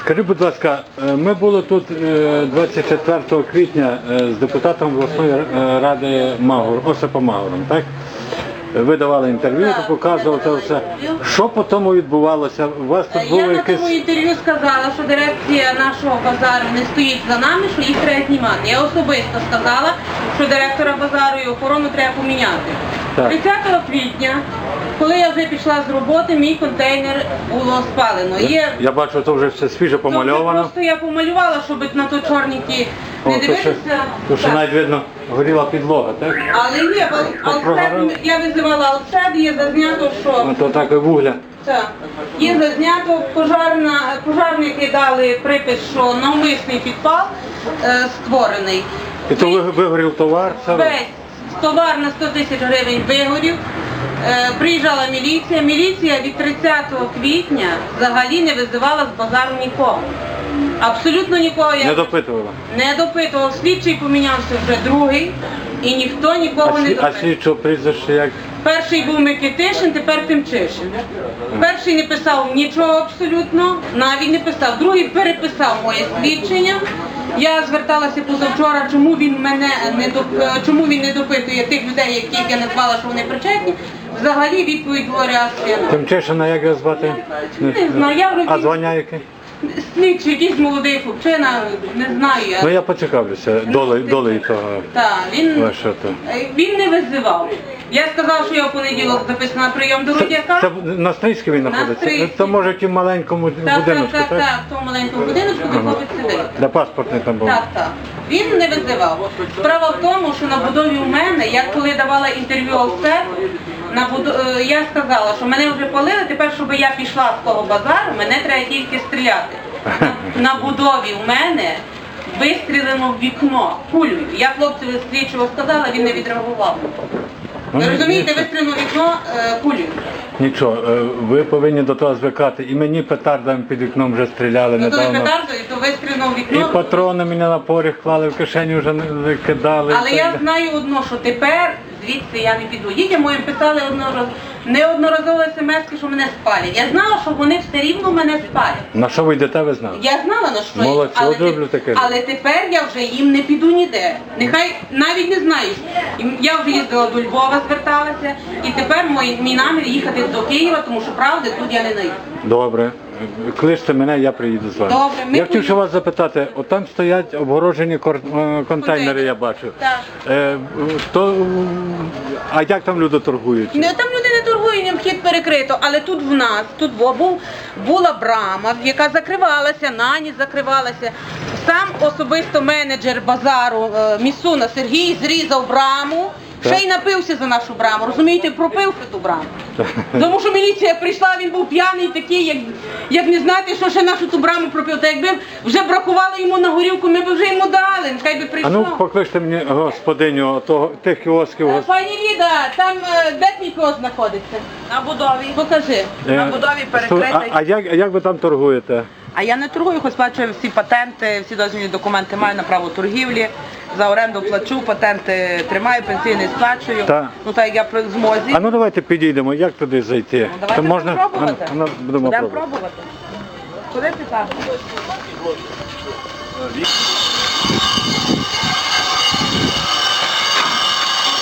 Скажи, будь ласка, е, ми були тут е, 24 квітня е, з депутатом обласної е, ради Магур, Осипом Магуром, так? Ви давали інтерв'ю, показували це все. Що по тому відбувалося? У вас тут було Я на якесь. тому інтерв'ю сказала, що дирекція нашого базару не стоїть за нами, що їх треба знімати. Я особисто сказала, що директора базару і охорону треба поміняти. Так. 30 квітня, коли я вже пішла з роботи, мій контейнер було спалено. Є Я бачу, це вже все свіже помальовано. Просто я помалювала, щоб на то чорненькі О, не то ще, дивитися. то ще Так. навіть видно горіла підлога, так? Але є, То прогорало? Алсет, я визивала Алсет, є зазнято, що Ну, то так і вугля. Так. Є зазнято пожарна, пожарники дали припис, що навмисний підпал е, створений. І то ви- вигорів товар, це Весь товар на 100 тисяч гривень вигорів. Е, приїжджала міліція. Міліція від 30 квітня взагалі не визивала з базару нікого. Абсолютно нікого я не допитувала. не допитував. Слідчий помінявся вже другий, і ніхто нікого А, не слід, а слідчого прізвище як? Перший був Микитишин, тепер Тимчишин. Перший не писав нічого абсолютно, навіть не писав. Другий переписав моє свідчення. Я зверталася позавчора, чому він мене не доп- чому він не допитує тих людей, яких я назвала, що вони причетні. Взагалі відповідь говоря сина. Тимчишина, як його звати? Не знаю, я вже А звання яке? слідчий, якийсь молодий хлопчина, не знаю. я. Ну я поцікавлюся, долею долею того. Так, він, то. е, він не визивав. Я сказала, що я в понеділок записана на прийом до Рудяка. це на Стрийській він знаходиться? Стрийській. Це може в маленькому Так, так, будиночку, так, так? так, в тому маленькому будиночку, де хлопець сидить. Для паспортний там був. Так, так. Він не визивав. Справа в тому, що на будові у мене, я коли давала інтерв'ю Олсету, на буду... е, я сказала, що мене вже палили, тепер, щоб я пішла з того базару, мене треба тільки стріляти. На, на будові у мене вистрілено в вікно кулею. Я хлопцеві слідчого сказала, він не відреагував. Ну, Ви розумієте, нічого. вистрілено вікно е, кулею. Нічого, е, ви повинні до того звикати. І мені петардами під вікном вже стріляли Ну то не недавно. петардою, то вистрілено в І вікно. патрони мені на поріг клали, в кишені вже не викидали. Але я знаю одно, що тепер звідси я не піду. Дітям моїм писали одноразово, неодноразово смс, що мене спалять. Я знала, що вони все рівно мене спалять. На що ви йдете, ви знали? Я знала на що Молодці, але, от люблю таке. але тепер я вже їм не піду ніде. Нехай навіть не знаю. Я вже їздила до Львова, зверталася, і тепер мій, мій намір їхати до Києва, тому що правди тут я не знайду. Добре. Кличте мене, я приїду з вами. Добре, ми я хотів ще вас запитати, от там стоять обгорожені кор- е, контейнери, я бачу. Так. Е, то, а як там люди торгують? Не там люди не торгують, їм вхід перекрито, але тут в нас, тут во, був, була брама, яка закривалася, на ніч закривалася. Сам особисто менеджер базару е, Місуна Сергій зрізав браму. Ще й напився за нашу браму. Розумієте, пропився ту браму. Тому що міліція прийшла, він був п'яний такий, як, як не знати, що ще нашу ту браму пропив. Та якби вже бракувало йому на горілку, ми б вже йому дали, нехай би А ну покличте мені господиню того, тих кіосків. Е, гос- Пані Ліда, там е, де твій кіоск знаходиться? На будові. Покажи. на Е, будові а, перекритий. а як, а як ви там торгуєте? А я не торгую, хоч сплачую всі патенти, всі дозвільні документи маю на право торгівлі. За оренду плачу, патенти тримаю, пенсійний сплачую. Так. Ну так як я при змозі. А ну давайте підійдемо, як туди зайти? Ну, давайте То можна пробувати. А, ну, будемо Будемо пробувати. пробувати. Куди ти там?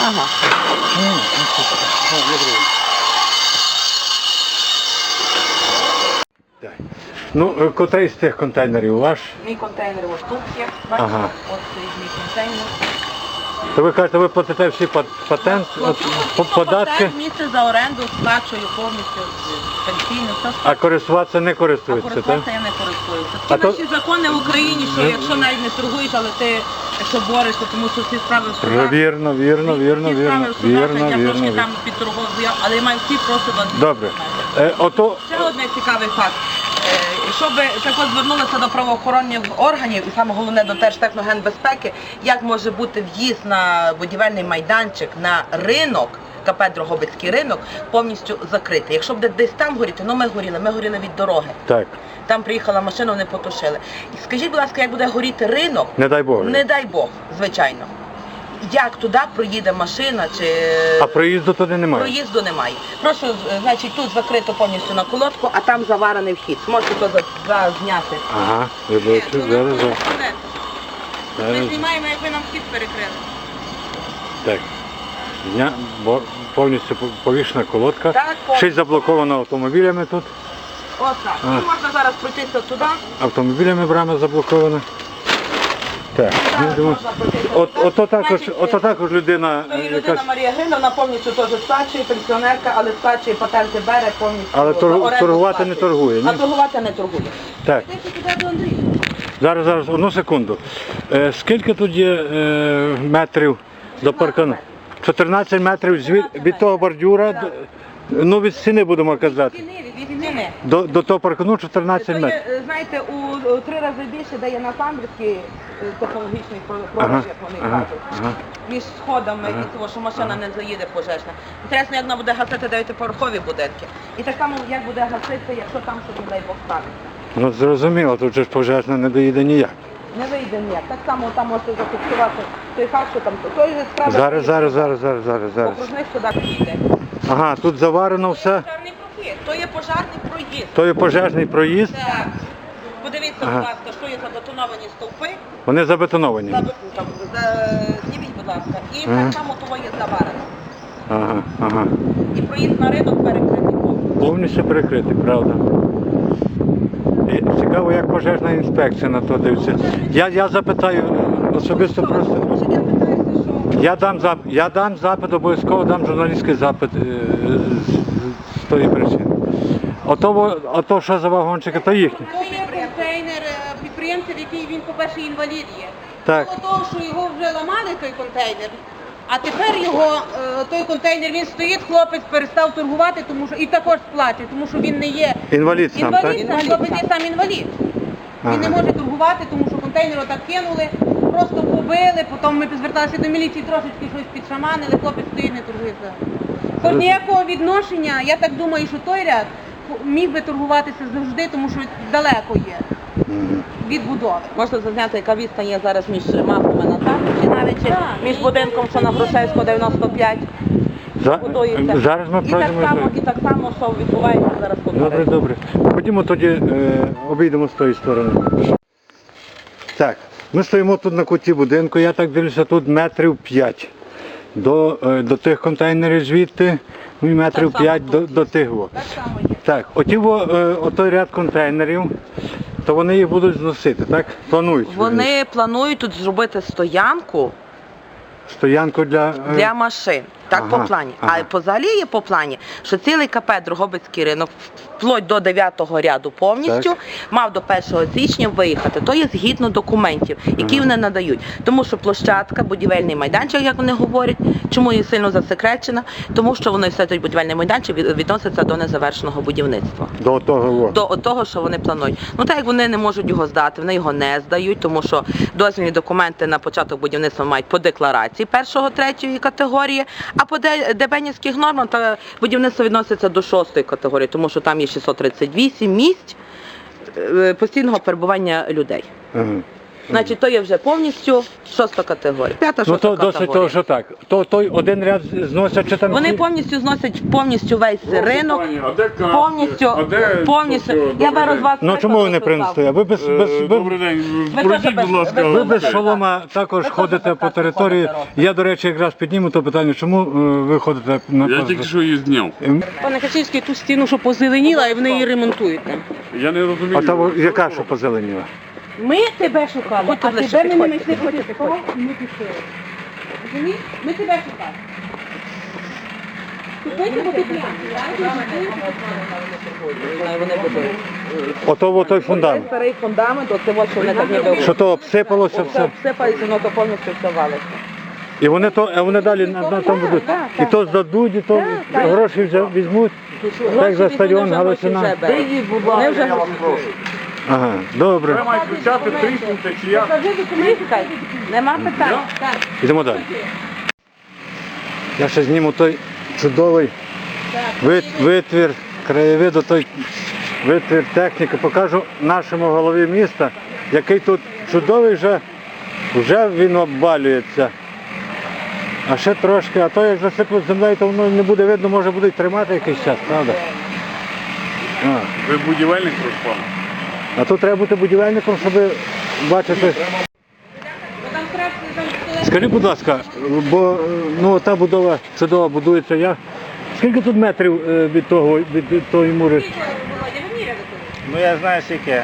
Ага. Ну, е, котрий з тих контейнерів ваш? Мій контейнер ось тут є. Бачите? Ага. Ось стоїть мій контейнер. То ви кажете, ви платите всі пат- патент, от, по- податки, Патент, місце за оренду сплачую повністю пенсійну, все а користуватися не А користуються, так? користуватися я не користуюся. А Ті то- наші закони в Україні, що якщо навіть не торгуєш, але ти якщо борешся, тому що всі справи в судах. Вірно, вірно, вірно, всі вірно, справи в судах, вірно, я вірно, трошки вірно. там підторгував, я- але я маю всі просто вас. Добре. Е, ото Ще один цікавий факт. Е, Щоб так от звернулися до правоохоронних органів і саме головне до Держтехногенбезпеки, як може бути в'їзд на будівельний майданчик на ринок, КП Дрогобицький ринок, повністю закритий. Якщо буде десь там горіти, ну ми горіли, ми горіли від дороги. так, Там приїхала машина, вони потушили. І скажіть, будь ласка, як буде горіти ринок? не дай Боже. Не дай Бог, звичайно. Як туди проїде машина чи А проїзду туди немає. проїзду немає. Прошу, значить, тут закрито повністю на колодку, а там заварений вхід. Можете то за- за- зняти. Ага, я бачу, зараз, зараз. Ми зараз. знімаємо, як ви нам вхід перекрили. Так. Дня, бо повністю по- повішена колодка. Так, повністю. Ще й заблоковано автомобілями тут. Ось так. А. І можна зараз пройтися туди. Автомобілями брама заблокована. Так, ну, от, ото, також, ото також людина, То є якась, людина Марія Гринівна, повністю теж сплачує, пенсіонерка, але сплачує патенти бере повністю. Але торгу- оренду торгувати не сплачує. торгує, ні? А торгувати не торгує. так, зараз, зараз, одну секунду. Е, скільки тут є е, метрів до паркану? 14 метрів звід, від того бордюра, до- ну від стіни будемо казати. Стіни, від стіни. До, до того паркану 14 метрів. є, е, знаєте, у три рази більше, де є на Самбірський технологічний про- Ага, як вони ага, кажуть. ага. Між сходами і того, що машина не заїде пожежна. Інтересно, як вона буде гасити дев'ятиповерхові будинки. І так само, як буде гасити, якщо там щось, не дай Бог, станеться. Ну зрозуміло, тут же ж пожежна не доїде ніяк. Не вийде ніяк. Так само там можете зафіксувати той факт, що там той же справа. Зараз, зараз, зараз, зараз, зараз, зараз. Окружних сюди підійде. Ага, тут заварено все. Пожарний. То є пожарний проїзд. То є пожежний проїзд, Так. Подивіться, Ага. будь ласка, що є забетоновані стовпи. вони забетоновані. Забе- там, за- Зніміть, будь ласка. І Ага. так само того є заварено. Ага, ага. І проїзд на ринок перекритий повністю. Повністю прикритий, правда. І цікаво, як пожежна інспекція на то дивиться. Я, я запитаю особисто просто. Може, я питаюся, що Я дам запит, я дам запит, обов'язково дам журналістський запит е, з- з тої причини. Ото, во- ото що за вагончики, то їхні. То є контейнер е, підприємця, в який він, по-перше, інвалід є. Так. Того, що його вже ламали той контейнер, а тепер його е, той контейнер він стоїть, хлопець перестав торгувати, тому що і також сплачує, тому що він не є Інвалід сам, інвалід, так? сам, хлопець є сам інвалід. Він не може торгувати, тому що контейнер отак кинули, просто побили, потім ми зверталися до міліції, трошечки щось підшаманили, хлопець стоїть, не торгує. Все. Ніякого відношення, я так думаю, що той ряд міг би торгуватися завжди, тому що далеко є від будови. можна зазняти, яка відстань є зараз між мапами на Тамбічі навіть, чи Так. між будинком, що на Грушевського 95, За- будується. зараз ми і так пройдемо. само, і так само, що відбувається зараз тут. Добре, добре. Ходімо тоді е, обійдемо з тої сторони. Так, ми стоїмо тут на куті будинку, я так дивлюся, тут метрів 5 до, е, до тих контейнерів звідти, ну і метрів само 5 до, до тих. Так само є. Так, оті, е, отой ряд контейнерів, то вони їх будуть зносити, так? Планують. Вони планують тут зробити стоянку Стоянку для. е, для машин. Так Ага, по плані. ага. А позагалі є по плані, що цілий КП Дрогобицький ринок вплоть до 9-го ряду повністю Так. мав до 1 січня виїхати. То є згідно документів, які Ага. вони надають. Тому що площадка, будівельний майданчик, як вони говорять, чому є сильно засекречена, тому що вони все той будівельний майданчик відноситься до незавершеного будівництва. До того. До того, що вони планують. Ну так як вони не можуть його здати, вони його не здають, тому що дозвільні документи на початок будівництва мають по декларації першого третьої категорії, а по дебенівських нормам та будівництво відноситься до шостої категорії, тому що там є 638 місць е, постійного перебування людей. Ага. Значить, то є вже повністю шоста категорія. П'ята Ну шоста то досить категорія. того, що так. То той один ряд зносять чи там. Вони всі? повністю зносять повністю весь ринок. пані, а де? Повністю, А де повністю. то, Я добрий беру з день? вас. Ну чому ви не принесли? А ви без, без, Е, без, Добрий день. Ви Пройдіть, без- будь ласка. ви Ви без шолома також Ви ходите по території. ходите, Я, до речі, якраз підніму то питання, чому е, ви ходите на Я тільки що її зняв. Ем, Пане Качинський, ту стіну, що позеленіла, і вони її ремонтують. там. Я не розумію. А та яка що позеленіла? Ми тебе шукали, Ходьте а ближче, тебе ми не підходьте, знайшли хочете хто, і ми пішли. Розумієш? Ми тебе шукали. Купити, бо ти п'яний. Вони будують. Ото во той Це фундамент. старий фундамент, оце ось що вони так ніби Що то обсипалося все обсипається, воно то повністю все валиться. І вони то, а вони далі на, на тому будуть. І то здадуть, і то гроші вже візьмуть. Так за стадіон Галичина. Вони вже Ага, добре. Ви маєте кричати, тріснути, чи як? Покажи документи, нема питань. Йдемо далі. Я ще зніму той чудовий вит- витвір, краєвиду, той витвір техніки. Покажу нашому голові міста, який тут чудовий вже, вже він обвалюється. А ще трошки, а то як засиплють землею, то воно не буде видно, може будуть тримати якийсь час, правда? А, Ви будівельник розпав? А тут треба бути будівельником, щоб бачити. Скажи, будь ласка, бо ну, та будова чудова будується я. Скільки тут метрів е, від того, від, від тої мури? Ну я знаю скільки.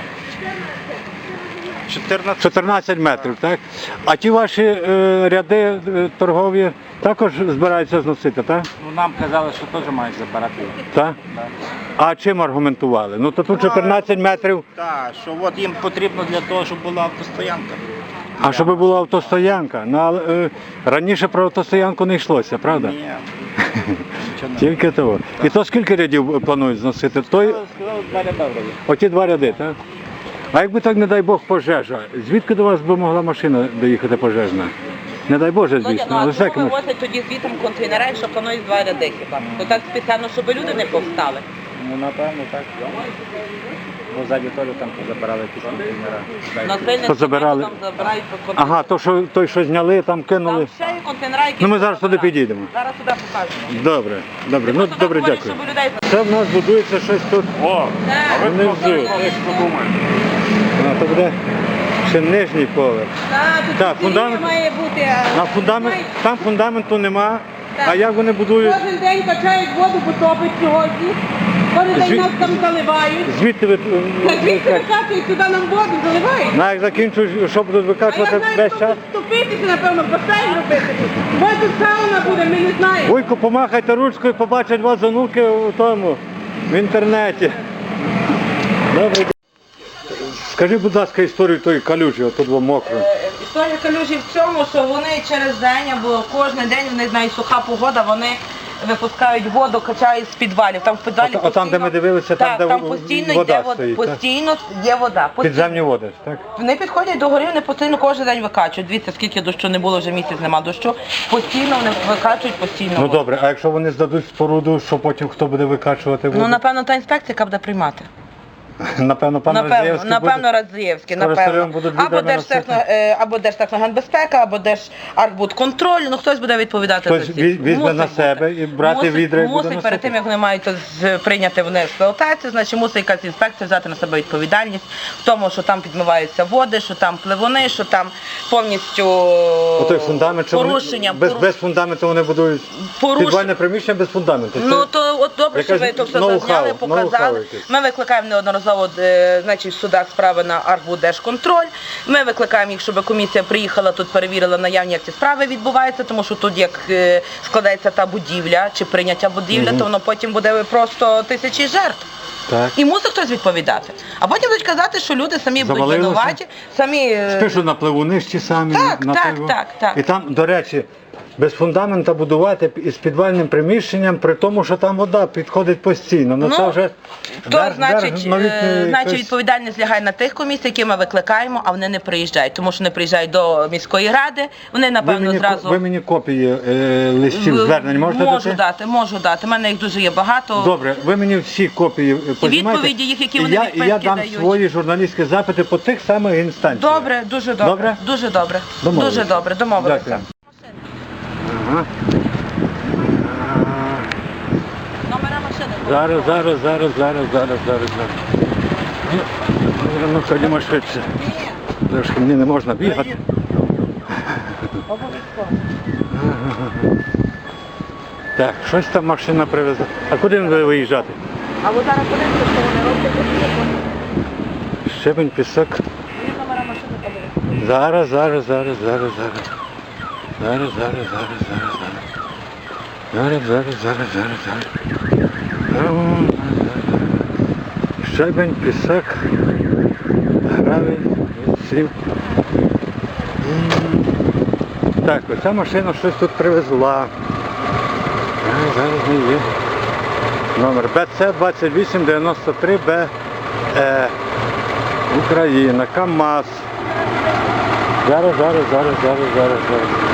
14. 14 метрів, так? А ті ваші е, ряди е, торгові також збираються зносити, так? Ну нам казали, що теж мають забирати. Так? А чим аргументували? Ну то тут 14 метрів, Так, що от їм потрібно для того, щоб була автостоянка. а щоб була автостоянка. Ну, але, е, раніше про автостоянку не йшлося, правда? Ні. Нічого не. Тільки того. І то скільки рядів планують зносити? Той, Сказали, два ряда вроді. оті два ряди, так? А якби так, не дай Бог, пожежа, звідки до вас би могла машина доїхати пожежна? Не дай Боже, Володя, звісно, ну але а чому всяке може. вивозять тоді звітом контейнера, якщо планують два ряди хіба? То так спеціально, щоб люди не повстали. Ну напевно так. Бо ззаді теж там позабирали якісь контейнера. Насильницькі Позабирали. методом забирають по контейнерах. Ага, то що той, що зняли, там кинули. Там ще є контейнера, які Ну ми зараз туди забирають. підійдемо. Зараз туди покажемо. Добре, добре, ну Просто так добре, дякую. щоб людей Це в нас будується щось тут. О, а ви Внизу. просто як подумаєте. А, то буде ще нижній поверх. Так, тут фундамент фундамент- має бути. а На фундамент, там фундаменту нема. Так. А як вони будують? Кожен день качають воду, бо топить сьогодні. Кожен день нас там заливають. Звідти ви Так викачують, сюди нам воду заливають. на як закінчують, що будуть А я викачувати знаю, весь що час? тут ступитися, напевно, басейн робити. Бо тут сауна буде, ми не знаємо. Вуйку, помахайте ручкою, побачать вас онуки у тому, в інтернеті. Добре. Скажи, будь ласка, історію тої калюжі, отут було мокро. Історія калюжі в цьому, що вони через день або кожен день, в них навіть суха погода, вони випускають воду, качають з підвалів. Там в підвалі От- отам, де ми дивилися, там, так, де там в- постійно вода йде стоїть, так? постійно є вода. Постійно. Підземні води, так? Вони підходять до горів, вони постійно кожен день викачують. Дивіться, скільки дощу не було, вже місяць нема дощу. Постійно вони викачують, постійно. Ну воду. добре, а якщо вони здадуть споруду, що потім хто буде викачувати воду? Ну, напевно, та інспекція, яка буде приймати. Напевно, пан Напевно, Радзієвський напевно, буде. Радзієвський, Скоро напевно. будуть Або відрами Держтехно, е, або Держтехногенбезпека, або Держархбудконтроль, ну хтось буде відповідати Хтось за всіх. візь- візьме на бути. себе і брати мусить, відра і буде Мусить носити. перед тим, як вони мають то з- прийняти в експлуатацію, значить мусить якась інспекція взяти на себе відповідальність в тому, що там підмиваються води, що там пливуни, що там повністю Отой фундамент, що вони- порушення. без, пору- без фундаменту вони будують Порушення. підвальне приміщення без фундаменту. Це- Ну то от добре, що якась ви то все ноу-хау, зазняли, ноу-хау показали. якесь. Ми викликаємо неодноразово е, значить, в судах справи на Арбудержконтроль. Ми викликаємо їх, щоб комісія приїхала тут, перевірила наявні, як ці справи відбуваються, тому що тут як е, складається та будівля чи прийняття будівля, то воно потім буде просто тисячі жертв. Так. І мусить хтось відповідати. А потім будуть казати, що люди самі будуть винуваті, самі е, Спишу на пливуни ж ті самі. Так, на так, так, так. І там, до речі, без фундамента будувати із підвальним приміщенням, при тому, що там вода підходить постійно. Ну, Ну, це вже То верх- значить, новітньої е, значить відповідальність лягає на тих комісій, які ми викликаємо, а вони не приїжджають, тому що не приїжджають до міської ради. Вони ви напевно мені, зразу ви мені копії е, листів звернень можете можу дати? дати, можу дати. У мене їх дуже є багато. Добре, ви мені всі копії е, познімайте. відповіді їх, які і вони я, відповідки і я дам дають. свої журналістські запити по тих самих інстанціях. Добре, дуже добре. Добре? Дуже добре. Домовились. Дуже добре, домовилися. Дякую. Ага. Номера машини. Зараз, зараз, зараз, зараз, зараз, зараз, зараз. Ну, ну ходімо швидше. Трошки мені не можна бігати. Так, щось там машина привезла. А куди ви виїжджати? А ви зараз подивіться, що вони роблять. Щебень, пісок. Зараз, зараз, зараз, зараз, зараз. Зараз, зараз, зараз, зараз, зараз. Зараз, зараз, зараз, зараз, зараз. Щебень, пісок, гравій, сів. Так, оця машина щось тут привезла. Зараз не є. Номер БЦ 2893 Б е, Україна, КАМАЗ. Зараз, зараз, зараз, зараз, зараз, зараз.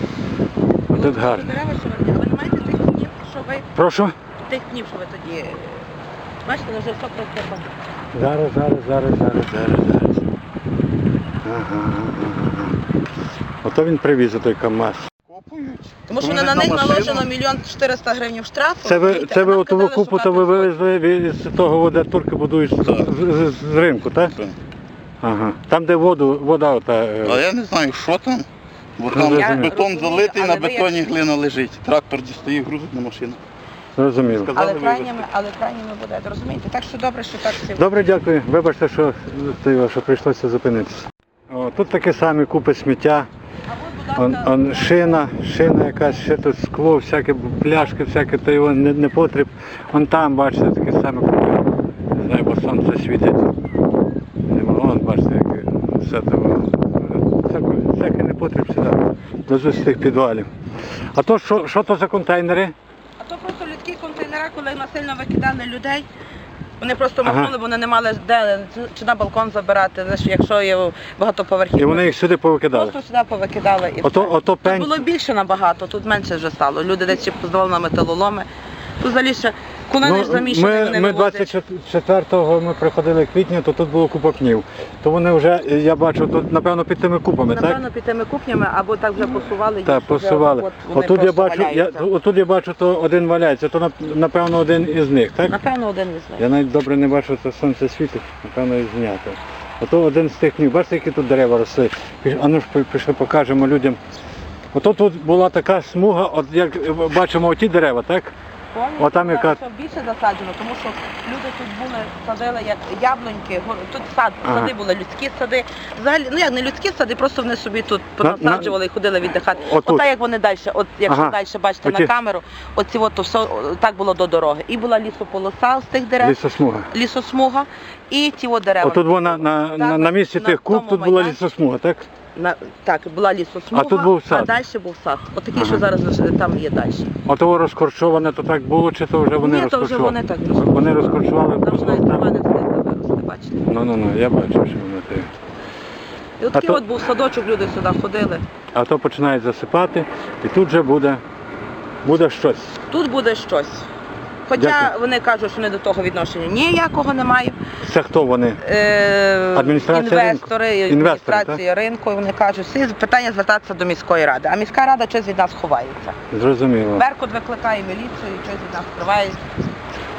Тут гарно. Ви, а ви не маєте тих пнів, що ви Прошу. тих пнів, що ви тоді. Бачите, вже все просипано. Зараз, зараз, зараз, зараз, зараз, зараз. Ага, ага, ага. Ото він привіз той КАМАЗ. Копують. Тому що Вони на на них машину. наложено мільйон 400 гривень штрафу. Це ви, розумієте? це ви А нам отову купу, що то ви варто вивезли від- з того, де турки будують з, з- з- з ринку, так? Так. Ага. Там, де воду, вода ота. е, А я не знаю, що там. Бо там я бетон розумію, залитий, але на ви як- бетоні глина лежить. Трактор дістає, грузить на машину. Зрозуміло. Сказали Але вивезти. крайніми, але крайніми буде, розумієте? Так що добре, що так всі. Добре, дякую. Вибачте, що, це, що прийшлося зупинитися. О, тут такі самі купи сміття. Он, он шина, шина якась, ще тут скло, всякі пляшки, всяке, то його не, не потріб. Он там, бачите, такі самі купи. Не знаю, бо сонце світить. Нема, Вон, бачите, яке все того. Потріб сюди. До з тих підвалів. А то що, що то за контейнери? А то просто людські контейнери, коли насильно викидали людей. Вони просто Ага. махнули, бо вони не мали де чи на балкон забирати, знаєш, якщо є багатоповерхівка. І вони їх сюди повикидали. Просто сюди повикидали і Ото, ото Тут було більше набагато, тут менше вже стало. Люди десь поздавали на металоломи. Тут взагалі ще коли не заміщені, Ну, ми, вони ми вивозять. 24-го ми приходили квітня, то тут було купа пнів. То вони вже, я бачу, тут напевно під тими купами, так? Напевно, під тими кухнями або так вже посували. їх, Так, вже посували. от вони Отут я просто бачу, я, валяються. отут я бачу, то один валяється, то нап- напевно один із них, так? Напевно, один із них. Я навіть добре не бачу, що сонце світить, напевно, і знято. Ото один з тих пнів. Бачите, які тут дерева росли. Піш- А ну ж пи- пішли, покажемо людям. Ото тут була така смуга, от як бачимо оті дерева, так? Повністю Отам яка- більше засаджено, тому що люди тут були, садили як яблуньки, тут сад, Ага. сади були людські сади. Взагалі, ну як не людські сади, просто вони собі тут На- понасаджували і ходили віддихати. Отут. Ота як вони далі, от якщо Ага. далі бачите Оті. на камеру, оці от то все о, так було до дороги. І була лісополоса з тих дерев, Лісосмуга. лісосмуга, і ті от дерева. Отут вона на, на, на місці тих куб тут була лісосмуга, так? На, так, була лісосмуга, А тут був сад. а далі був сад. Отакий, Ага. що зараз там є далі. Ото розкорчоване, то так було, чи то вже вони Ні, то вже вони так просто. Вони розкорчували Там просто там. трава не вирости, бачите. Ну, ну, ну, я бачу, що вони те. І от такий то- от був садочок, люди сюди ходили. А то починають засипати, і тут же буде, буде щось. Тут буде щось. Хоча Дякую. вони кажуть, що вони до того відношення ніякого не мають. Це хто вони? Е, Адміністрація інвестори, ринку? Адміністрація ринку, вони кажуть, всі питання звертатися до міської ради. А міська рада щось від нас ховається. Зрозуміло. Беркут викликає міліцію, щось від нас скриває.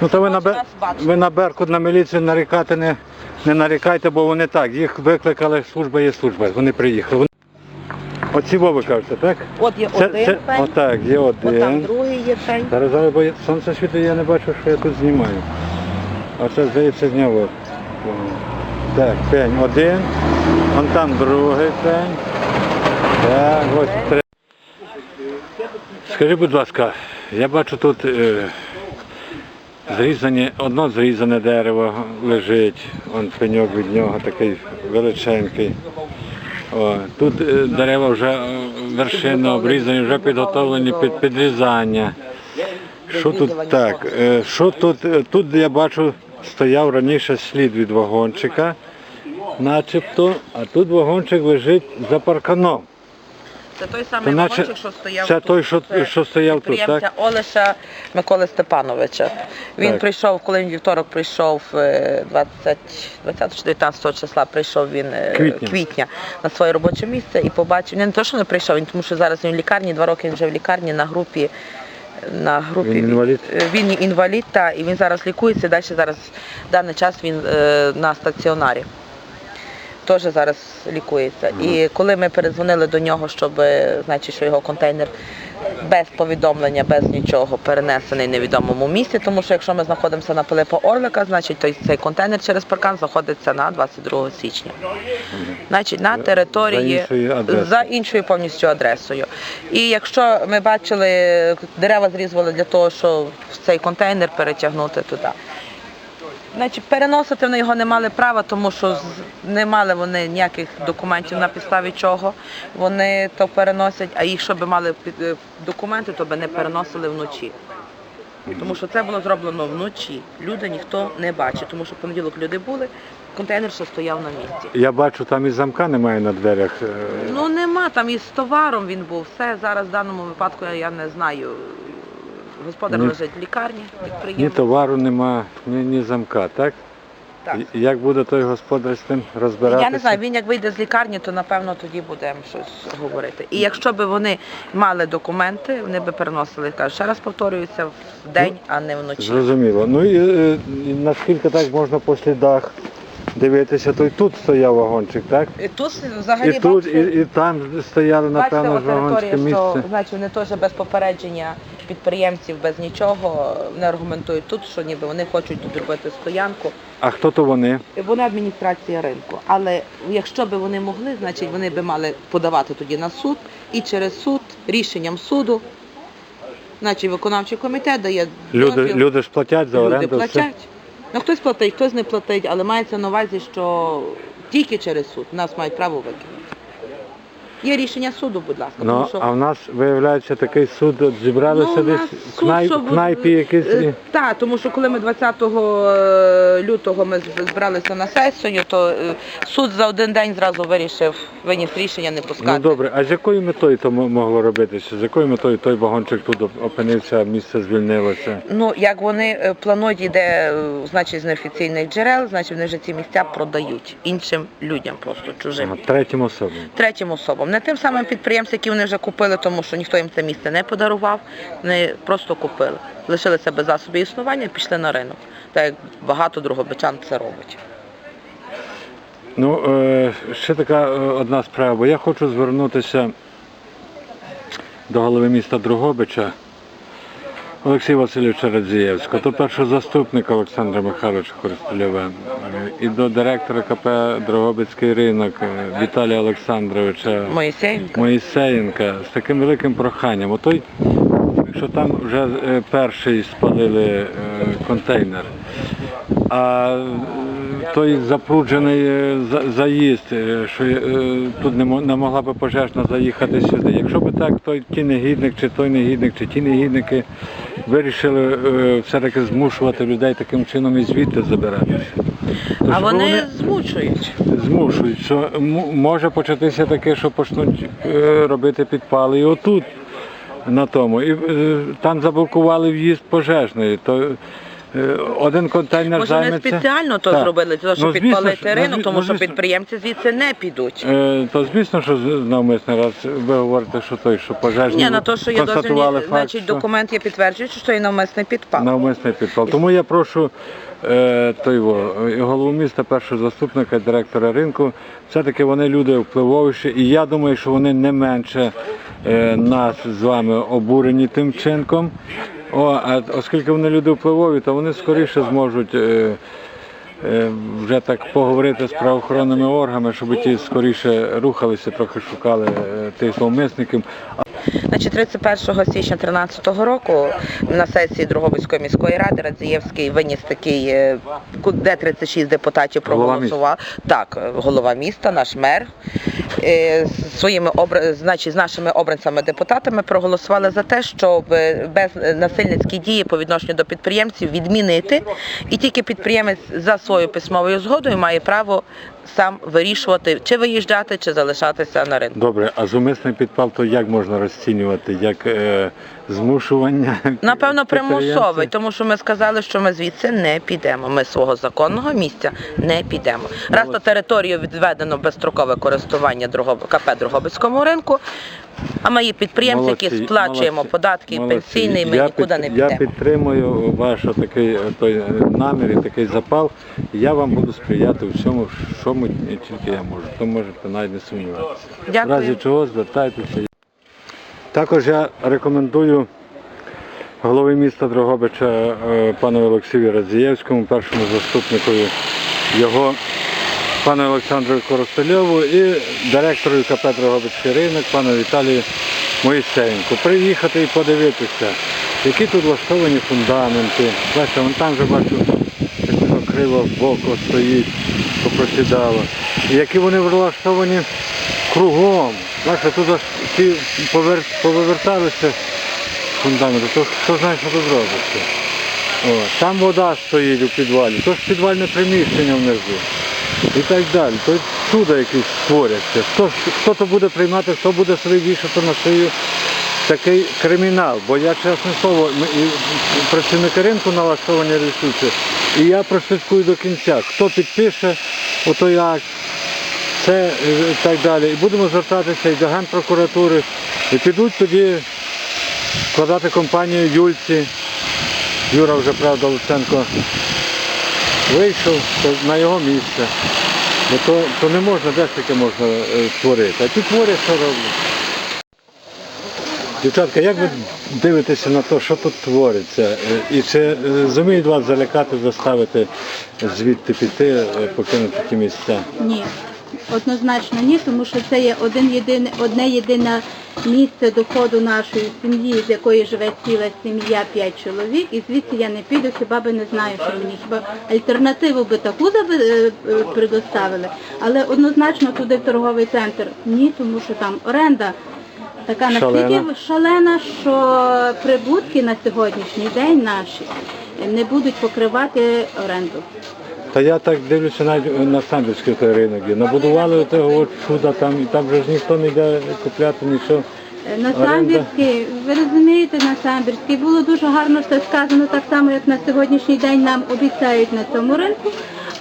Ну то ви на, Бер... ви на Беркут на міліцію нарікати не, не нарікайте, бо вони так. Їх викликали, служба є служба. Вони приїхали. Оці ви кажете, так? От є Це, один це... пень, Отак, є от там другий є пень. Зараз зараз бо сонце світить, я не бачу, що я тут знімаю. А це здається зняв. от. Так, пень один. Вон там другий пень. Так, ось три. Скажи, будь ласка, я бачу тут е, зрізані, одно зрізане дерево лежить, он пеньок від нього такий величенький. Тут е, дерева вже е, вершини обрізані, вже підготовлені під підрізання. Що тут так? е, Що тут? Тут я бачу, стояв раніше слід від вагончика, начебто, а тут вагончик лежить за парканом. Це той самий наче- вагончик, що стояв це тут. той, що- Це що стояв тут, підприємця так? Олеша Миколи Степановича. Він Так. прийшов, коли він вівторок прийшов е, 20, 20 чи 19 числа, прийшов він е, Квітня. квітня на своє робоче місце і побачив. Він не то, що не прийшов, він тому що зараз він в лікарні, два роки він вже в лікарні на групі. На групі Він інвалід? Е, Він інвалід, та, і він зараз лікується. Далі зараз в даний час він е, на стаціонарі теж зараз лікується. І коли ми передзвонили до нього, щоб значить, що його контейнер без повідомлення, без нічого перенесений невідомому місці, тому що якщо ми знаходимося на Пилипа Орлика, значить той цей контейнер через паркан знаходиться на 22 січня. Значить, на території іншою за іншою повністю адресою. І якщо ми бачили, дерева зрізували для того, щоб цей контейнер перетягнути туди. Значить, переносити вони його не мали права, тому що не мали вони ніяких документів на підставі чого вони то переносять, а їх, щоб мали е, документи, то би не переносили вночі. Тому що це було зроблено вночі. Люди ніхто не бачить, тому що в понеділок люди були, контейнер ще стояв на місці. Я бачу, там і замка немає на дверях. е, Ну нема там із товаром він був. Все зараз в даному випадку я не знаю. Господар Ні. лежить в лікарні, Ні товару нема, ні, ні замка, так? Так. І- Як буде той господар з тим розбиратися? Я не знаю, він як вийде з лікарні, то напевно тоді будемо щось говорити. І якщо б вони мали документи, вони би переносили, кажу, ще раз повторююся, в день, а не вночі. Зрозуміло. Ну і, е, і наскільки так можна по слідах дивитися, то й тут стояв вагончик, так? І тут взагалі І тут, і, бачите, і там стояли, бачите, напевно, от ж вагонське територія, що значить вони теж без попередження підприємців, без нічого не аргументують тут, що ніби вони хочуть тут зробити стоянку. А хто то вони? Вони адміністрація ринку. Але якщо б вони могли, значить вони б мали подавати тоді на суд і через суд, рішенням суду, значить виконавчий комітет дає Люди, дозвіл, люди ж платять за люди оренду. все. платять. Ну хтось платить, хтось не платить, але мається на увазі, що тільки через суд нас мають право викинути. Є рішення суду, будь ласка. Ну, тому що... а в нас, виявляється, такий суд от зібралися Ну, у десь в суд, кнай... щоб- кнайпі якісь. Е, Так, тому що коли ми 20 е, лютого ми з- збиралися на сесію, то е, суд за один день зразу вирішив, виніс рішення не пускати. Ну добре, а з якою метою то мо- могло робитися? З якою метою той вагончик тут оп- опинився, а місце звільнилося? Ну, як вони е, планують, іде, е, значить, з неофіційних джерел, значить, вони вже ці місця продають іншим людям, просто чужим. Третім особам. Третім особам. Не тим самим підприємцям, які вони вже купили, тому що ніхто їм це місце не подарував, вони просто купили. Лишилися без засобів існування і пішли на ринок. Так як багато другобичан це робить. Ну, е, ще така е, одна справа, я хочу звернутися до голови міста Другобича Олексія Васильовича Радзієвського, до першого заступника Олександра Михайловича Користольова і до директора КП Дрогобицький ринок Віталія Олександровича Моїсеєнко. Моїсеєнка з таким великим проханням. Отой, що там вже е, перший спалили е, контейнер, а е, той запруджений за- заїзд, що тут не могла би пожежна заїхати сюди. Якщо б так, той ті негідник, чи той негідник, чи ті негідники вирішили е, все-таки змушувати людей таким чином і звідти забиратися. А вони змучують. змушують, що м- може початися таке, що почнуть е, робити підпали і отут на тому. І е, там заблокували в'їзд пожежної. То один контейнер Може, вони займеться. спеціально то Так. зробили, того, щоб Ну, звісно, підпалити ну, ринок, тому ну, що підприємці звідси не підуть. Е, То звісно, що навмисне раз ви говорите, що той, що пожежні Ні, на те, що констатували дозвільні, значить, що документ є підтверджуючи, що є навмисний підпал. навмисний підпал. Тому я прошу е, той голову міста, першого заступника, директора ринку. Все-таки вони люди впливовіші, і я думаю, що вони не менше е, нас з вами обурені тим чинком. О, а оскільки вони люди впливові, то вони скоріше зможуть. Е, е, Вже так поговорити з правоохоронними органами, щоб ті скоріше рухалися, трохи шукали е, тих зловмисників. Значить, 31 січня 2013 року на сесії Дрогобицької міської ради Радзієвський виніс такий, е, де 36 депутатів проголосував. Так, голова міста, наш мер. е, Своїми значить, з нашими обранцями депутатами проголосували за те, щоб е, без насильницькі дії по відношенню до підприємців відмінити, і тільки підприємець за своєю письмовою згодою має право сам вирішувати, чи виїжджати, чи залишатися на ринку. Добре, а зумисний підпал то як можна розцінювати? Як е, змушування? Напевно, примусовий, тому що ми сказали, що ми звідси не підемо. Ми свого законного місця не підемо. Раз то територію відведено безстрокове користування КП Дрогобицькому ринку, а є підприємці, які Молодці, сплачуємо молодці, податки молодці. пенсійний, ми Я нікуди під- не Я підемо. підтримую ваш такий е, той намір і такий запал. Я вам буду сприяти у всьому, що ми тільки я можу. То можете навіть не сумніватися. В Дякую. разі чого звертайтеся. Також я рекомендую голові міста Дрогобича е, пану Олексію Радзієвському, першому заступникові його пану Олександру Коростольову і директору КП Дрогобицький ринок, пану Віталію Моїсеєнку. Приїхати і подивитися, які тут влаштовані фундаменти. Бачите, вон там вже бачу, воно криво боко стоїть, попросідало. І які вони влаштовані кругом. Бачите, тут повер... повиверталися фундаменту, то хто знає, що тут робиться. О, там вода стоїть у підвалі, то ж підвальне приміщення внизу. І так далі. То чудо якісь створяться. Хто, хто то буде приймати, хто буде собі вішати на шию такий кримінал. Бо я чесне слово, працівники ринку налаштовані рішуче. І я прослідкую до кінця. Хто підпише отой акт, це е, і так далі. І будемо звертатися і до Генпрокуратури. І підуть тоді складати компанію Юльці. Юра вже, правда, Луценко вийшов на його місце. Бо то, то не можна, де ж таке можна е, творити. А ті творять, що роблять. Дівчатка, як ви дивитеся на те, що тут твориться? Е, І чи е, зуміють вас залякати, заставити звідти піти, е, покинути ті місця? Ні, однозначно ні, тому що це є один єдине, одне єдине місце доходу нашої сім'ї, з якої живе ціла сім'я, п'ять чоловік, і звідси я не піду, хіба би не знаю, що мені хіба альтернативу би таку е, е, предоставили, але однозначно туди в торговий центр ні, тому що там оренда. Така настільки Шалена. шалена, що прибутки на сьогоднішній день наші не будуть покривати оренду. Та я так дивлюся навіть на Самбірський той ринок. Набудували того чуда там, і там вже ж ніхто не йде купляти нічого. На Оренда. Самбірський, ви розумієте, на Самбірський було дуже гарно все сказано, так само, як на сьогоднішній день нам обіцяють на цьому ринку,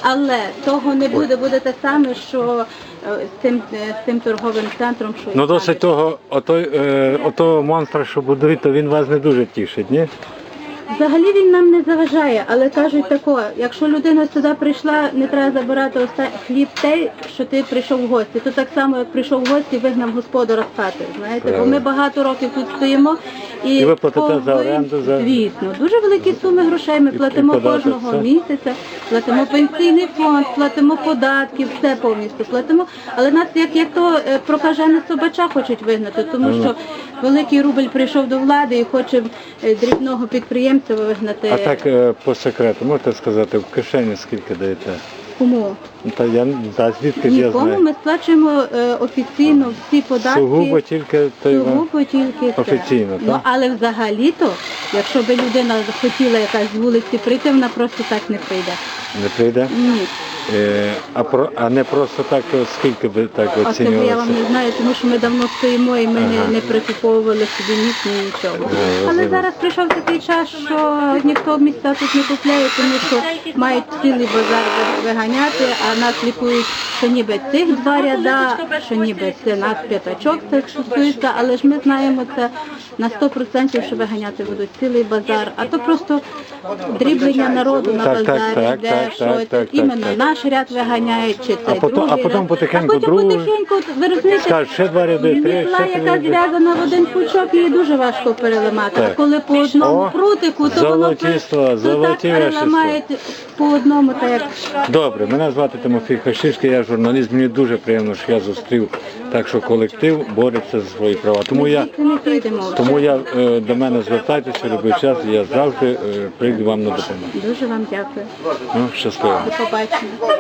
але того не буде, буде те саме, що е, з цим, е, з цим торговим центром, що і Ну досить Самбірський. того, отой, е, отого монстра, що будують, то він вас не дуже тішить, ні? Взагалі він нам не заважає, але кажуть тако, якщо людина сюди прийшла, не треба забирати оста- хліб той, що ти прийшов в гості. То так само, як прийшов в гості, вигнав господара з хати. Знаєте, бо ми багато років тут стоїмо і, І ви платите за оренду, за- звісно, дуже великі суми грошей. Ми платимо кожного місяця, платимо пенсійний фонд, платимо податки, все повністю платимо. Але нас як, як то е, прокажене собача хочуть вигнати, тому що великий рубль прийшов до влади і хоче е, дрібного підприємця вигнати. А так е, по секрету, можете сказати, в кишені скільки даєте? Кому? Ну, Та я та звідки ж я Нікому знаю? ми сплачуємо е, офіційно всі податки. Сугубо тільки той вам. Сугубо тільки це. Офіційно, Ну, але взагалі-то, якщо би людина захотіла якась з вулиці прийти, вона просто так не прийде. не прийде. Ні. Е, а про а не просто так, то скільки би так А це я вам оцінювалося? не знаю, тому що ми давно стоїмо і ми не, не прикуповували собі ніч, ні нічого. Ага, Але розумію. зараз прийшов такий час, що ніхто місця тут не купляє, тому що мають цілий базар ви- виганяти, а нас лікують, що ніби цих два ряда, що ніби це нас п'ятачок це стосується, але ж ми знаємо це на 100%, що виганяти будуть цілий базар, а то просто дріблення народу на Так, так, базарі, так, де так, що так, це іменно так. наш ряд виганяють, чи це А потім- а потім потихеньку а потім другий. потихеньку, ви розумієте, Скажуть, ще два ряди, три, мітла, ще три яка ряди. зв'язана в один пучок, її дуже важко переламати. А коли по одному О, прутику, то воно золоті то так переламають по одному, так як Добре, мене звати Тимофій Хашишський, я журналіст. Мені дуже приємно, що я зустрів так, що колектив бореться за свої права. Тому я тому я е, до мене звертайтеся любий час, і я завжди е, прийду вам на допомогу. Дуже вам дякую. Ну, щасливо. До побачення.